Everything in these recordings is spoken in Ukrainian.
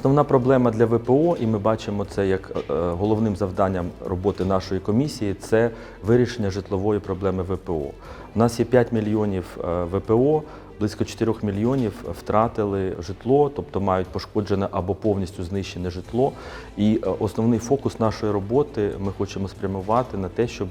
Основна проблема для ВПО, і ми бачимо це як е, головним завданням роботи нашої комісії, це вирішення житлової проблеми ВПО. У нас є 5 мільйонів е, ВПО, близько 4 мільйонів втратили житло, тобто мають пошкоджене або повністю знищене житло. І е, основний фокус нашої роботи ми хочемо спрямувати на те, щоб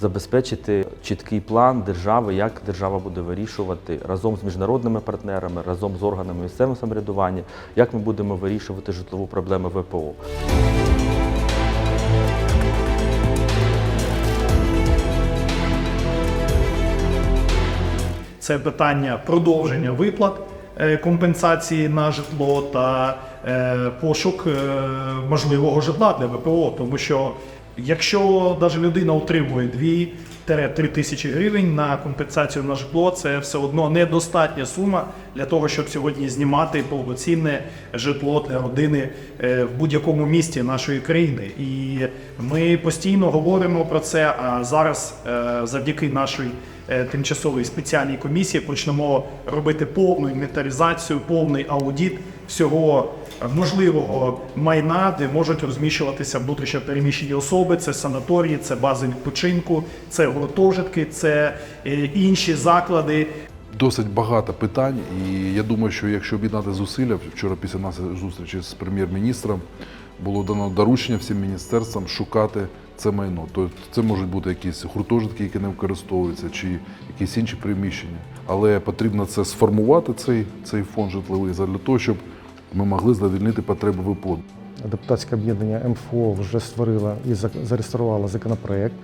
забезпечити чіткий план держави, як держава буде вирішувати разом з міжнародними партнерами, разом з органами місцевого самоврядування, як ми будемо вирішувати житлову проблему ВПО. Це питання продовження виплат е, компенсації на житло та е, пошук е, можливого житла для ВПО. Тому що якщо навіть людина отримує 2-3 тисячі гривень на компенсацію на житло, це все одно недостатня сума для того, щоб сьогодні знімати повноцінне житло для родини е, в будь-якому місті нашої країни. І ми постійно говоримо про це. А зараз, е, завдяки нашій е, тимчасової спеціальній комісії, почнемо робити повну інвентаризацію, повний аудіт всього можливого майна, де можуть розміщуватися внутрішньо переміщені особи. Це санаторії, це бази відпочинку, це гуртожитки, це е, інші заклади, Досить багато питань, і я думаю, що якщо об'єднати зусилля, вчора після нашої зустрічі з прем'єр-міністром було дано доручення всім міністерствам шукати це майно. Тобто це можуть бути якісь гуртожитки, які не використовуються, чи якісь інші приміщення. Але потрібно це сформувати, цей, цей фонд житловий, для того, щоб ми могли задовільнити потреби ВПО. Депутатське об'єднання МФО вже створило і за- зареєструвало законопроект,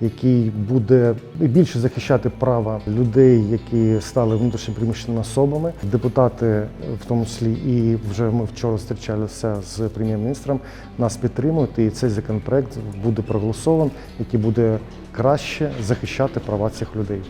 який буде більше захищати права людей, які стали внутрішньопереміщеними особами. Депутати, в тому числі, і вже ми вчора зустрічалися з прем'єр-міністром, нас підтримують, і цей законопроект буде проголосований, який буде краще захищати права цих людей.